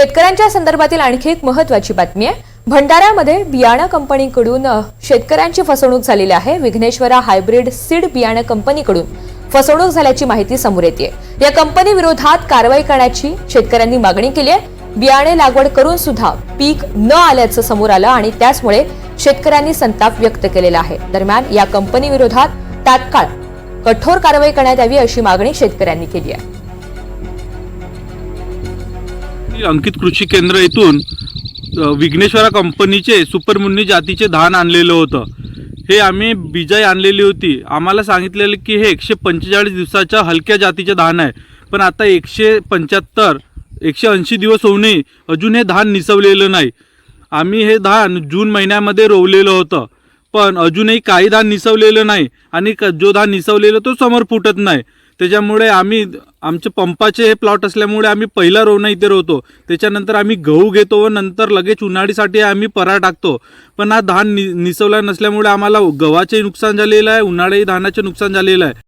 शेतकऱ्यांच्या संदर्भातील आणखी एक महत्वाची बातमी आहे. भंडाऱ्यामध्ये बियाणं कंपनीकडून शेतकऱ्यांची फसवणूक झालेली आहे. विघ्नेश्वरा हायब्रिड सीड बियाणं कंपनीकडून फसवणूक झाल्याची माहिती समोर येते या कंपनी विरोधात कारवाई करण्याची शेतकऱ्यांनी मागणी केली आहे. बियाणे लागवड करून सुद्धा पीक न आल्याचं समोर आलं आणि त्याचमुळे शेतकऱ्यांनी संताप व्यक्त केलेला आहे. दरम्यान या कंपनी विरोधात तात्काळ कठोर कारवाई करण्यात यावी अशी मागणी शेतकऱ्यांनी केली आहे. अंकित कृषी केंद्र येथून विघ्नेश्वरा कंपनीचे सुपरमुन्नी जातीचे धान आणलेलं होतं. हे आम्ही बिजाई आणलेली होती. आम्हाला सांगितलेलं की हे एकशे पंचेचाळीस दिवसाच्या हलक्या जातीचे धान आहे. पण आता एकशे पंच्याहत्तर एकशे ऐंशी दिवस होऊनही अजून हे धान निसवलेलं नाही. आम्ही हे धान जून महिन्यामध्ये रोवलेलं होतं. पण अजूनही काही धान निसवलेलं नाही आणि क- जो धान निसवलेलं तो समोर फुटत नाही. त्याच्यामुळे आम्ही आमचे पंपाचे हे प्लॉट असल्यामुळे आम्ही पहिला रोवणं इथे रोवतो. त्याच्यानंतर आम्ही गहू घेतो व नंतर लगेच उन्हाळीसाठी आम्ही परा टाकतो. पण हा धान नि निसवला नसल्यामुळे आम्हाला गव्हाचे नुकसान झालेलं आहे उन्हाळी धानाचे नुकसान झालेलं आहे.